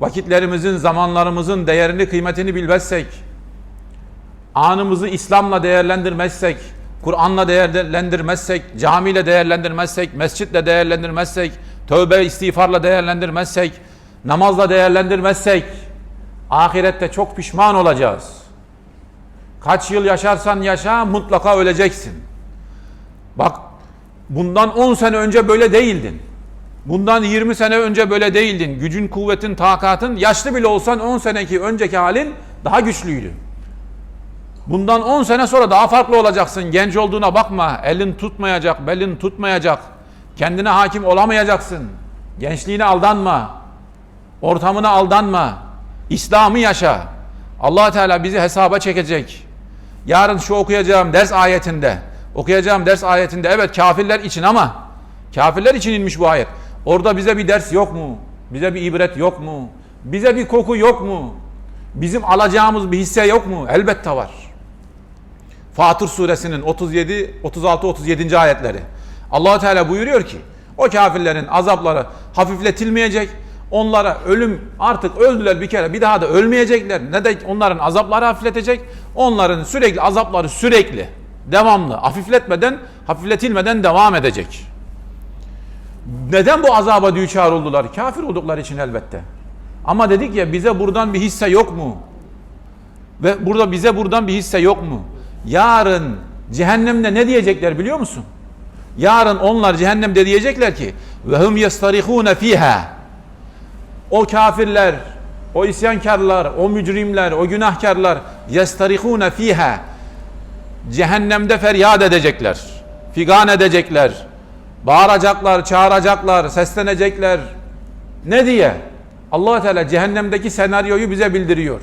vakitlerimizin, zamanlarımızın değerini, kıymetini bilmezsek, anımızı İslam'la değerlendirmezsek, Kur'an'la değerlendirmezsek, camiyle değerlendirmezsek, mescitle değerlendirmezsek, tövbe istiğfarla değerlendirmezsek, namazla değerlendirmezsek, ahirette çok pişman olacağız. Kaç yıl yaşarsan yaşa mutlaka öleceksin. Bak bundan 10 sene önce böyle değildin. Bundan 20 sene önce böyle değildin. Gücün, kuvvetin, takatın yaşlı bile olsan 10 seneki önceki halin daha güçlüydü. Bundan 10 sene sonra daha farklı olacaksın. Genç olduğuna bakma. Elin tutmayacak, belin tutmayacak. Kendine hakim olamayacaksın. Gençliğine aldanma. Ortamına aldanma. İslam'ı yaşa. allah Teala bizi hesaba çekecek. Yarın şu okuyacağım ders ayetinde, okuyacağım ders ayetinde evet kafirler için ama kafirler için inmiş bu ayet. Orada bize bir ders yok mu? Bize bir ibret yok mu? Bize bir koku yok mu? Bizim alacağımız bir hisse yok mu? Elbette var. Fatır suresinin 37 36 37. ayetleri. Allah Teala buyuruyor ki o kafirlerin azapları hafifletilmeyecek. Onlara ölüm artık öldüler bir kere bir daha da ölmeyecekler. Ne de onların azapları hafifletecek. Onların sürekli azapları sürekli devamlı hafifletmeden hafifletilmeden devam edecek. Neden bu azaba düçar oldular? Kafir oldukları için elbette. Ama dedik ya bize buradan bir hisse yok mu? Ve burada bize buradan bir hisse yok mu? Yarın cehennemde ne diyecekler biliyor musun? Yarın onlar cehennemde diyecekler ki ve hum yastarihune fiha. O kafirler, o isyankarlar, o mücrimler, o günahkarlar yastarihune fiha. Cehennemde feryat edecekler. Figan edecekler. Bağıracaklar, çağıracaklar, seslenecekler. Ne diye? Allah Teala cehennemdeki senaryoyu bize bildiriyor.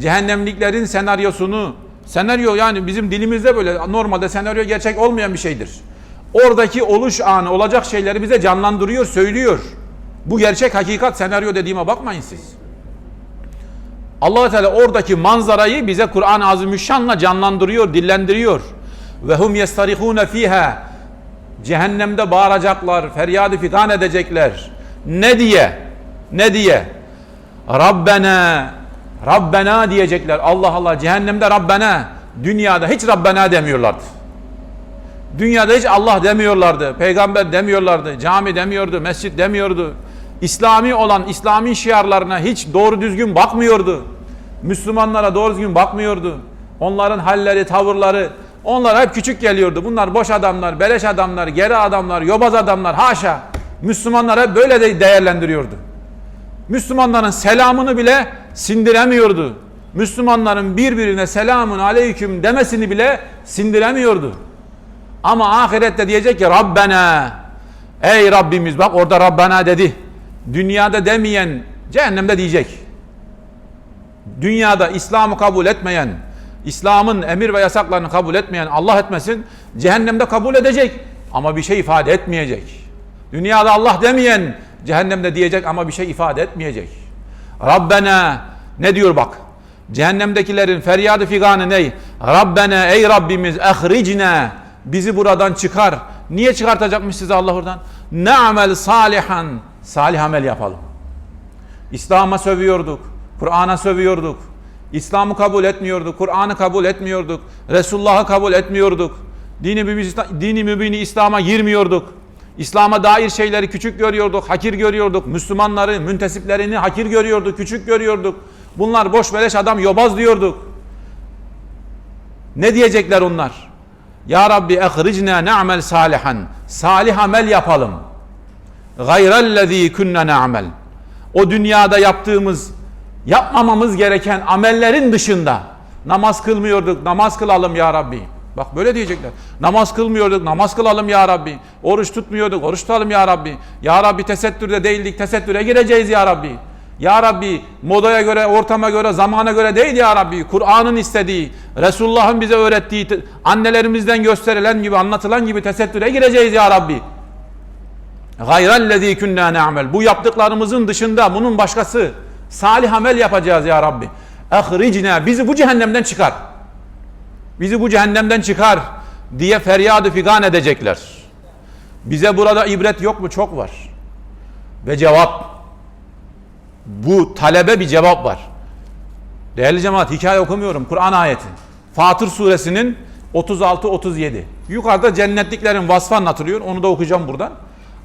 Cehennemliklerin senaryosunu, senaryo yani bizim dilimizde böyle normalde senaryo gerçek olmayan bir şeydir. Oradaki oluş anı, olacak şeyleri bize canlandırıyor, söylüyor. Bu gerçek hakikat senaryo dediğime bakmayın siz. Allah Teala oradaki manzarayı bize Kur'an-ı Azimüşşan'la canlandırıyor, dillendiriyor. Ve hum yestarihune fiha. Cehennemde bağıracaklar, feryadı figan edecekler. Ne diye? Ne diye? Rabbena Rabbena diyecekler. Allah Allah cehennemde Rabbena. Dünyada hiç Rabbena demiyorlardı. Dünyada hiç Allah demiyorlardı. Peygamber demiyorlardı. Cami demiyordu. Mescit demiyordu. İslami olan İslami şiarlarına hiç doğru düzgün bakmıyordu. Müslümanlara doğru düzgün bakmıyordu. Onların halleri, tavırları onlar hep küçük geliyordu. Bunlar boş adamlar, beleş adamlar, geri adamlar, yobaz adamlar. Haşa. Müslümanlar hep böyle de değerlendiriyordu. Müslümanların selamını bile sindiremiyordu. Müslümanların birbirine selamun aleyküm demesini bile sindiremiyordu. Ama ahirette diyecek ki Rabbena Ey Rabbimiz bak orada Rabbena dedi. Dünyada demeyen cehennemde diyecek. Dünyada İslam'ı kabul etmeyen, İslam'ın emir ve yasaklarını kabul etmeyen Allah etmesin cehennemde kabul edecek ama bir şey ifade etmeyecek. Dünyada Allah demeyen cehennemde diyecek ama bir şey ifade etmeyecek. Rabbena ne diyor bak. Cehennemdekilerin feryadı figanı ne? Rabbena ey Rabbimiz ehricna bizi buradan çıkar. Niye çıkartacakmış sizi Allah oradan? Ne amel salihan salih amel yapalım. İslam'a sövüyorduk. Kur'an'a sövüyorduk. İslam'ı kabul etmiyorduk. Kur'an'ı kabul etmiyorduk. Resulullah'ı kabul etmiyorduk. Dini, mübini, dini mübini İslam'a girmiyorduk. İslam'a dair şeyleri küçük görüyorduk, hakir görüyorduk. Müslümanları, müntesiplerini hakir görüyorduk, küçük görüyorduk. Bunlar boş beleş adam yobaz diyorduk. Ne diyecekler onlar? Ya Rabbi ehricna ne'mel salihan. Salih amel yapalım. Gayrellezî künne ne'mel. O dünyada yaptığımız, yapmamamız gereken amellerin dışında namaz kılmıyorduk, namaz kılalım ya Rabbi. Bak böyle diyecekler. Namaz kılmıyorduk, namaz kılalım ya Rabbi. Oruç tutmuyorduk, oruç tutalım ya Rabbi. Ya Rabbi tesettürde değildik, tesettüre gireceğiz ya Rabbi. Ya Rabbi modaya göre, ortama göre, zamana göre değil ya Rabbi. Kur'an'ın istediği, Resulullah'ın bize öğrettiği, annelerimizden gösterilen gibi, anlatılan gibi tesettüre gireceğiz ya Rabbi. Gayrellezî künnâ ne'mel. Bu yaptıklarımızın dışında bunun başkası. Salih amel yapacağız ya Rabbi. Ehricna bizi bu cehennemden çıkar. Bizi bu cehennemden çıkar diye feryadı figan edecekler. Bize burada ibret yok mu? Çok var. Ve cevap Bu talebe bir cevap var. Değerli cemaat hikaye okumuyorum. Kur'an ayeti. Fatır suresinin 36-37. Yukarıda cennetliklerin vasfı anlatılıyor. Onu da okuyacağım buradan.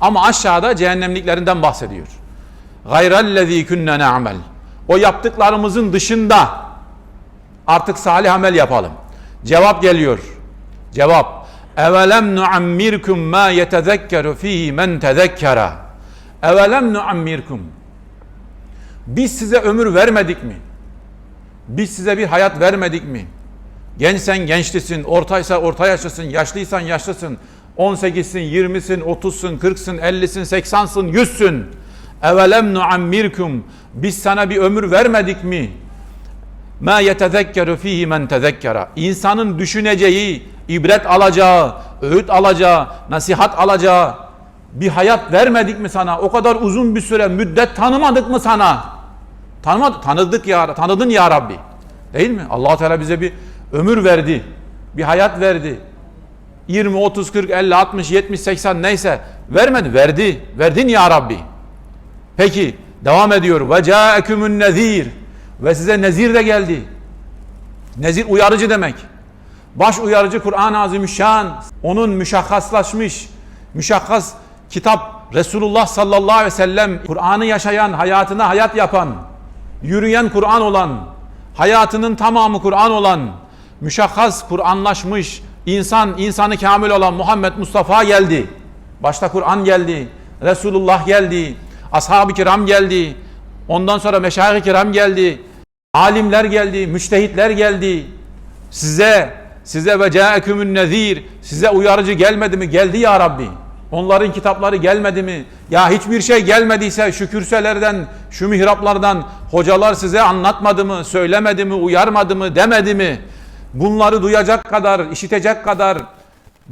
Ama aşağıda cehennemliklerinden bahsediyor. Gayrellezî künne ne'amel. O yaptıklarımızın dışında artık salih amel yapalım. Cevap geliyor. Cevap. Evelem nuammirkum ma yetezekkeru fihi men tezekkera. Evelem nuammirkum. Biz size ömür vermedik mi? Biz size bir hayat vermedik mi? Gençsen gençlisin, ortaysa orta yaşlısın, yaşlıysan yaşlısın. 18'sin, 20'sin, 30'sun, 40'sın, 50'sin, 80'sın, 100'sün. Evelem nuammirkum. Biz sana bir ömür vermedik mi? Ma yetezekkeru fihi men tezekkera. İnsanın düşüneceği, ibret alacağı, öğüt alacağı, nasihat alacağı bir hayat vermedik mi sana? O kadar uzun bir süre müddet tanımadık mı sana? Tanımadık, tanıdık ya, tanıdın ya Rabbi. Değil mi? Allah Teala bize bir ömür verdi. Bir hayat verdi. 20, 30, 40, 50, 60, 70, 80 neyse vermedi. Verdi. Verdin ya Rabbi. Peki devam ediyor. Ve ca'ekumun nezir. Ve size nezir de geldi. Nezir uyarıcı demek. Baş uyarıcı Kur'an-ı Azimüşşan. Onun müşakhaslaşmış, müşakhas kitap Resulullah sallallahu aleyhi ve sellem Kur'an'ı yaşayan, hayatına hayat yapan, yürüyen Kur'an olan, hayatının tamamı Kur'an olan, müşakhas Kur'anlaşmış, insan, insanı kamil olan Muhammed Mustafa geldi. Başta Kur'an geldi, Resulullah geldi, ashab-ı kiram geldi, ondan sonra meşayih-i kiram geldi, alimler geldi, müçtehitler geldi. Size, size ve câekümün nezir, size uyarıcı gelmedi mi? Geldi ya Rabbi. Onların kitapları gelmedi mi? Ya hiçbir şey gelmediyse şu kürselerden, şu mihraplardan hocalar size anlatmadı mı, söylemedi mi, uyarmadı mı, demedi mi? Bunları duyacak kadar, işitecek kadar,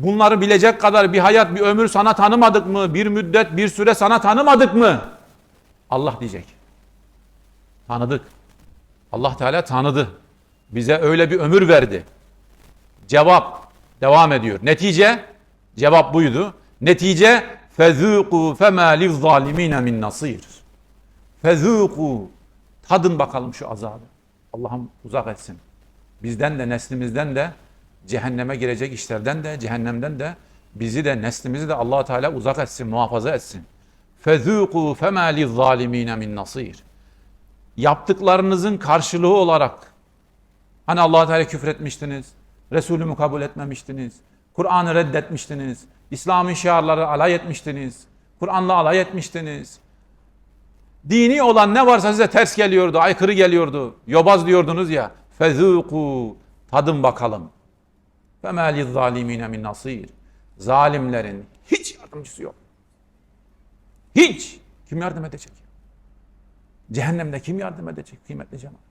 bunları bilecek kadar bir hayat, bir ömür sana tanımadık mı? Bir müddet, bir süre sana tanımadık mı? Allah diyecek. Tanıdık. Allah Teala tanıdı. Bize öyle bir ömür verdi. Cevap devam ediyor. Netice cevap buydu. Netice fezûkû femâ lizzâlimîne min nasîr. Fezûkû tadın bakalım şu azabı. Allah'ım uzak etsin. Bizden de neslimizden de cehenneme girecek işlerden de cehennemden de bizi de neslimizi de Allah Teala uzak etsin, muhafaza etsin. Fezûkû femâ lizzâlimîne min nasîr. Yaptıklarınızın karşılığı olarak hani Allah Teala küfretmiştiniz, Resulümü kabul etmemiştiniz, Kur'an'ı reddetmiştiniz, İslam'ın şiarları alay etmiştiniz, Kur'an'la alay etmiştiniz. Dini olan ne varsa size ters geliyordu, aykırı geliyordu. Yobaz diyordunuz ya. Fezûkû tadın bakalım. فَمَا لِلظَّالِم۪ينَ min nasir. Zalimlerin hiç yardımcısı yok. Hiç. Kim yardım edecek? Cehennemde kim yardım edecek kıymetli cemaat?